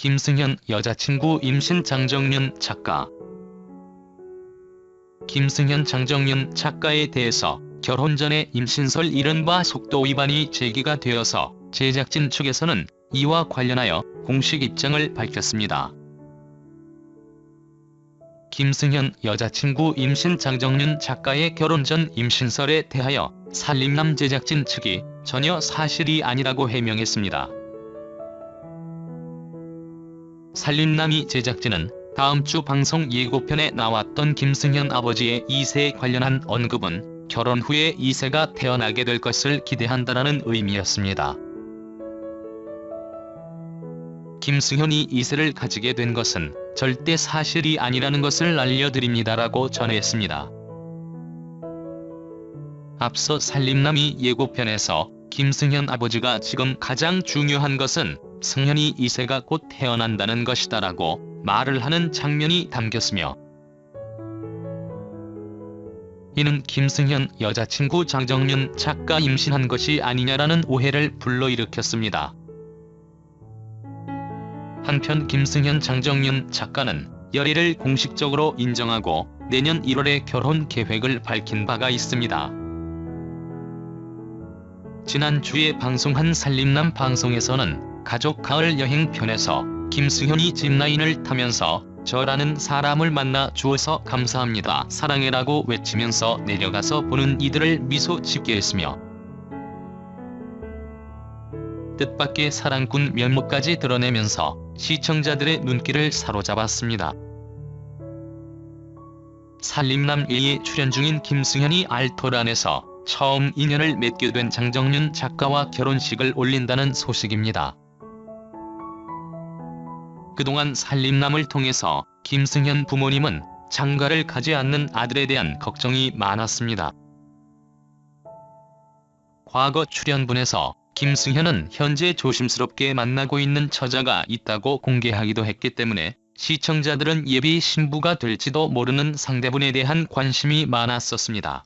김승현 여자친구 임신 장정윤 작가 김승현 장정윤 작가에 대해서 결혼 전에 임신설 이른바 속도 위반이 제기가 되어서 제작진 측에서는 이와 관련하여 공식 입장을 밝혔습니다. 김승현 여자친구 임신 장정윤 작가의 결혼 전 임신설에 대하여 살림남 제작진 측이 전혀 사실이 아니라고 해명했습니다. 살림남이 제작진은 다음 주 방송 예고편에 나왔던 김승현 아버지의 2세에 관련한 언급은 결혼 후에 2세가 태어나게 될 것을 기대한다는 의미였습니다. 김승현이 2세를 가지게 된 것은 절대 사실이 아니라는 것을 알려드립니다라고 전했습니다. 앞서 살림남이 예고편에서 김승현 아버지가 지금 가장 중요한 것은 승현이 2세가 곧 태어난다는 것이다라고 말을 하는 장면이 담겼으며 이는 김승현 여자친구 장정윤 작가 임신한 것이 아니냐라는 오해를 불러일으켰습니다. 한편 김승현 장정윤 작가는 열애를 공식적으로 인정하고 내년 1월에 결혼 계획을 밝힌 바가 있습니다. 지난주에 방송한 살림남 방송에서는 가족 가을 여행 편에서 김승현이 짚라인을 타면서 저라는 사람을 만나 주어서 감사합니다. 사랑해라고 외치면서 내려가서 보는 이들을 미소 짓게 했으며 뜻밖의 사랑꾼 면모까지 드러내면서 시청자들의 눈길을 사로잡았습니다. 살림남 1에 출연 중인 김승현이 알토란에서 처음 인연을 맺게 된 장정윤 작가와 결혼식을 올린다는 소식입니다. 그동안 살림남을 통해서 김승현 부모님은 장가를 가지 않는 아들에 대한 걱정이 많았습니다. 과거 출연분에서 김승현은 현재 조심스럽게 만나고 있는 처자가 있다고 공개하기도 했기 때문에 시청자들은 예비 신부가 될지도 모르는 상대분에 대한 관심이 많았었습니다.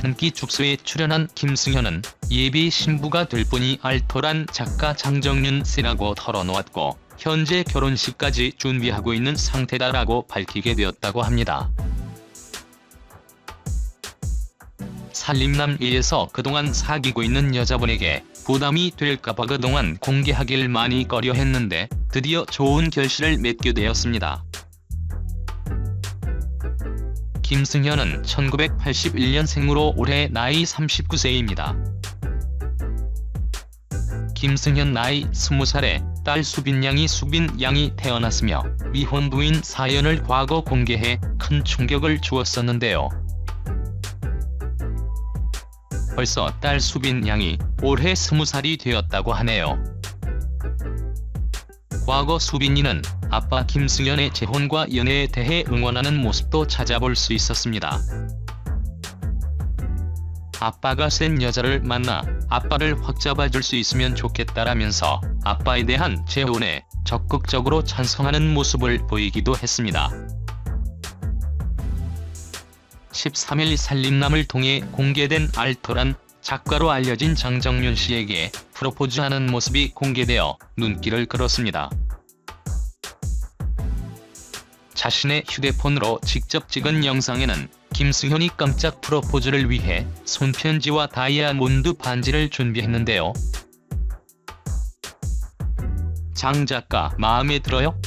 한끼 축소에 출연한 김승현은 예비 신부가 될 분이 알토란 작가 장정윤 씨라고 털어놓았고 현재 결혼식까지 준비하고 있는 상태다라고 밝히게 되었다고 합니다. 살림남 1에서 그동안 사귀고 있는 여자분에게 부담이 될까봐 그동안 공개하길 많이 꺼려했는데 드디어 좋은 결실을 맺게 되었습니다. 김승현은 1981년생으로 올해 나이 39세입니다. 김승현 나이 20살에 딸 수빈 양이 수빈 양이 태어났으며 미혼 부인 사연을 과거 공개해 큰 충격을 주었었는데요. 벌써 딸 수빈 양이 올해 20살이 되었다고 하네요. 과거 수빈이는 아빠 김승현의 재혼과 연애에 대해 응원하는 모습도 찾아볼 수 있었습니다. 아빠가 센 여자를 만나 아빠를 확 잡아줄 수 있으면 좋겠다라면서 아빠에 대한 재혼에 적극적으로 찬성하는 모습을 보이기도 했습니다. 13일 살림남을 통해 공개된 알토란 작가로 알려진 장정윤 씨에게 프로포즈하는 모습이 공개되어 눈길을 끌었습니다. 자신의 휴대폰으로 직접 찍은 영상에는 김승현이 깜짝 프로포즈를 위해 손편지와 다이아몬드 반지를 준비했는데요. 장 작가 마음에 들어요?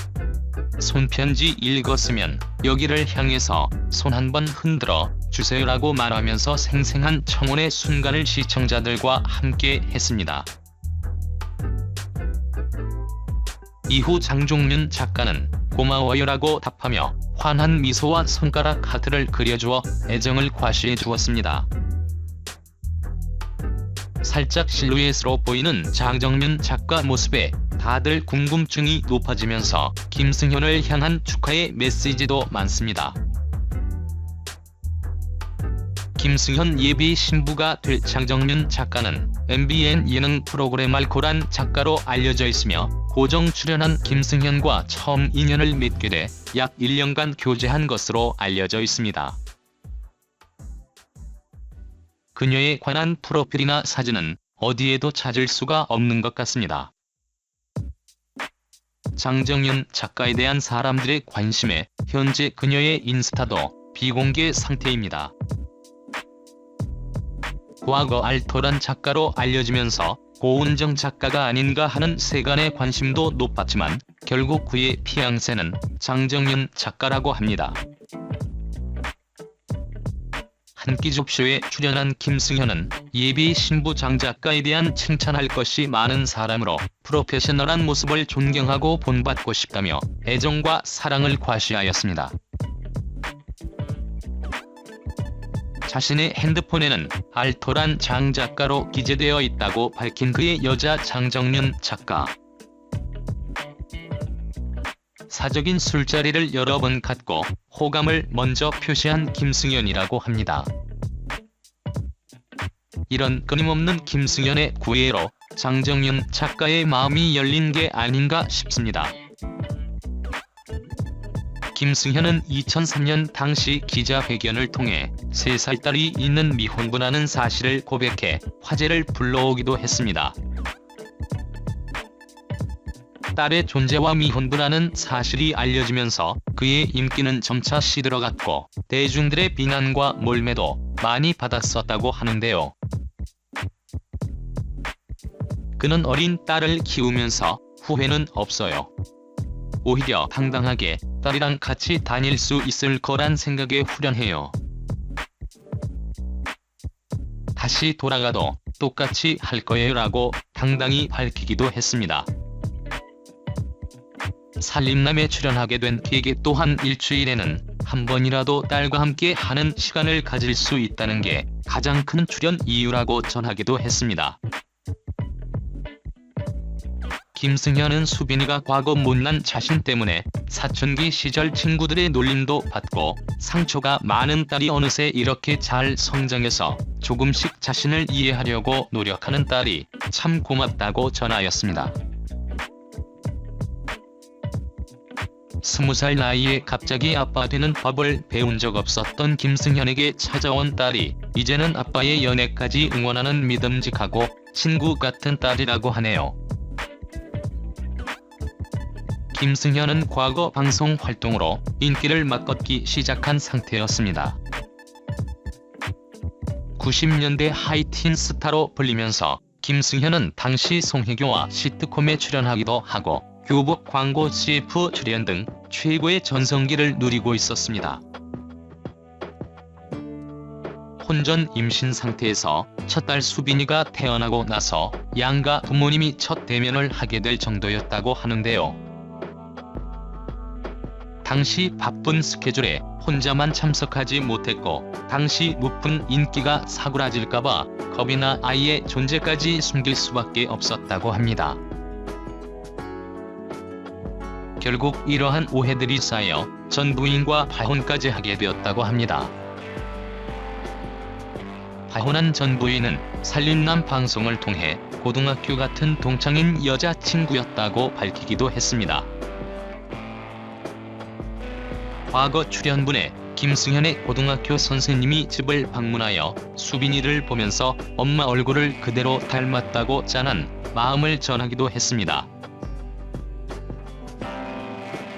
손편지 읽었으면 여기를 향해서 손 한 번 흔들어 주세요라고 말하면서 생생한 청혼의 순간을 시청자들과 함께 했습니다. 이후 장종윤 작가는 고마워요라고 답하며 환한 미소와 손가락 하트를 그려주어 애정을 과시해 주었습니다. 살짝 실루엣으로 보이는 장정윤 작가 모습에 다들 궁금증이 높아지면서 김승현을 향한 축하의 메시지도 많습니다. 김승현 예비 신부가 될 장정윤 작가는 MBN 예능 프로그램 알코란 작가로 알려져 있으며 고정 출연한 김승현과 처음 인연을 맺게 돼 약 1년간 교제한 것으로 알려져 있습니다. 그녀에 관한 프로필이나 사진은 어디에도 찾을 수가 없는 것 같습니다. 장정윤 작가에 대한 사람들의 관심에 현재 그녀의 인스타도 비공개 상태입니다. 과거 알토란 작가로 알려지면서 고은정 작가가 아닌가 하는 세간의 관심도 높았지만 결국 그의 피앙새는 장정윤 작가라고 합니다. 한끼 접쇼에 출연한 김승현은 예비 신부 장 작가에 대한 칭찬할 것이 많은 사람으로 프로페셔널한 모습을 존경하고 본받고 싶다며 애정과 사랑을 과시하였습니다. 자신의 핸드폰에는 알토란 장 작가로 기재되어 있다고 밝힌 그의 여자 장정윤 작가. 사적인 술자리를 여러 번 갖고 호감을 먼저 표시한 김승현이라고 합니다. 이런 끊임없는 김승현의 구애로 장정윤 작가의 마음이 열린 게 아닌가 싶습니다. 김승현은 2003년 당시 기자회견을 통해 3살 딸이 있는 미혼부라는 사실을 고백해 화제를 불러오기도 했습니다. 딸의 존재와 미혼부라는 사실이 알려지면서 그의 인기는 점차 시들어갔고 대중들의 비난과 몰매도 많이 받았었다고 하는데요. 그는 어린 딸을 키우면서 후회는 없어요. 오히려 당당하게 딸이랑 같이 다닐 수 있을 거란 생각에 후련해요. 다시 돌아가도 똑같이 할 거예요 라고 당당히 밝히기도 했습니다. 살림남에 출연하게 된 그에게 또한 일주일에는 한 번이라도 딸과 함께 하는 시간을 가질 수 있다는 게 가장 큰 출연 이유라고 전하기도 했습니다. 김승현은 수빈이가 과거 못난 자신 때문에 사춘기 시절 친구들의 놀림도 받고 상처가 많은 딸이 어느새 이렇게 잘 성장해서 조금씩 자신을 이해하려고 노력하는 딸이 참 고맙다고 전하였습니다. 스무 살 나이에 갑자기 아빠 되는 법을 배운 적 없었던 김승현에게 찾아온 딸이 이제는 아빠의 연애까지 응원하는 믿음직하고 친구 같은 딸이라고 하네요. 김승현은 과거 방송 활동으로 인기를 막걷기 시작한 상태였습니다. 90년대 하이틴 스타로 불리면서 김승현은 당시 송혜교와 시트콤에 출연하기도 하고 교복 광고 CF 출연 등 최고의 전성기를 누리고 있었습니다. 혼전 임신 상태에서 첫 딸 수빈이가 태어나고 나서 양가 부모님이 첫 대면을 하게 될 정도였다고 하는데요. 당시 바쁜 스케줄에 혼자만 참석하지 못했고 당시 높은 인기가 사그라질까봐 겁이나 아이의 존재까지 숨길 수밖에 없었다고 합니다. 결국 이러한 오해들이 쌓여 전 부인과 파혼까지 하게 되었다고 합니다. 파혼한 전 부인은 살림남 방송을 통해 고등학교 같은 동창인 여자친구였다고 밝히기도 했습니다. 과거 출연분에 김승현의 고등학교 선생님이 집을 방문하여 수빈이를 보면서 엄마 얼굴을 그대로 닮았다고 짠한 마음을 전하기도 했습니다.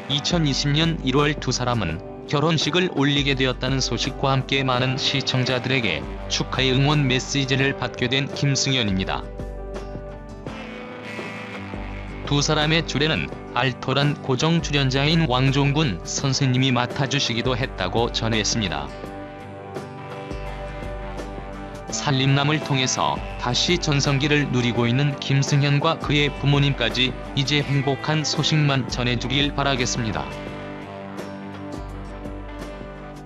2020년 1월 두 사람은 결혼식을 올리게 되었다는 소식과 함께 많은 시청자들에게 축하의 응원 메시지를 받게 된 김승현입니다. 두 사람의 주례는 알토란 고정 출연자인 왕종군 선생님이 맡아주시기도 했다고 전했습니다. 살림남을 통해서 다시 전성기를 누리고 있는 김승현과 그의 부모님까지 이제 행복한 소식만 전해주길 바라겠습니다.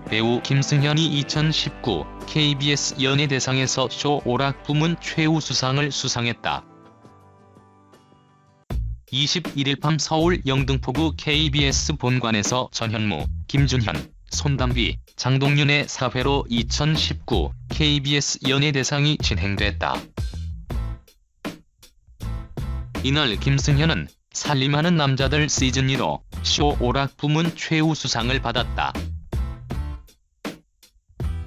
배우 김승현이 2019 KBS 연예대상에서 쇼 오락 부문 최우수상을 수상했다. 21일 밤 서울 영등포구 KBS 본관에서 전현무, 김준현, 손담비, 장동윤의 사회로 2019 KBS 연예대상이 진행됐다. 이날 김승현은 살림하는 남자들 시즌2로 쇼 오락 부문 최우수상을 받았다.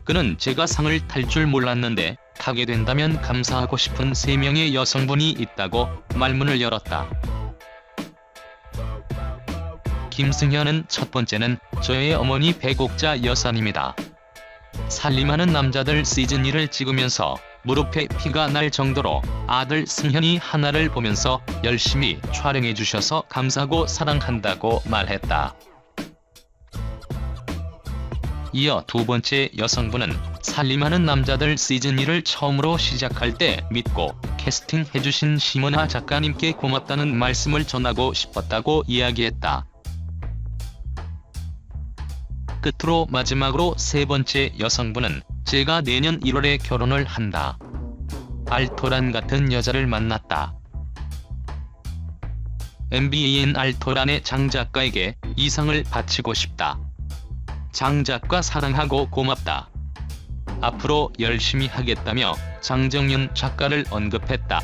그는 제가 상을 탈 줄 몰랐는데 타게 된다면 감사하고 싶은 3명의 여성분이 있다고 말문을 열었다. 김승현은 첫 번째는 저의 어머니 배곡자 여사님이다. 살림하는 남자들 시즌 1을 찍으면서 무릎에 피가 날 정도로 아들 승현이 하나를 보면서 열심히 촬영해 주셔서 감사하고 사랑한다고 말했다. 이어 두 번째 여성분은 살림하는 남자들 시즌 1을 처음으로 시작할 때 믿고 캐스팅해주신 심은하 작가님께 고맙다는 말씀을 전하고 싶었다고 이야기했다. 끝으로 마지막으로 세 번째 여성분은 제가 내년 1월에 결혼을 한다. 알토란 같은 여자를 만났다. MBAN 알토란의 장 작가에게 이상을 바치고 싶다. 장 작가 사랑하고 고맙다. 앞으로 열심히 하겠다며 장정윤 작가를 언급했다.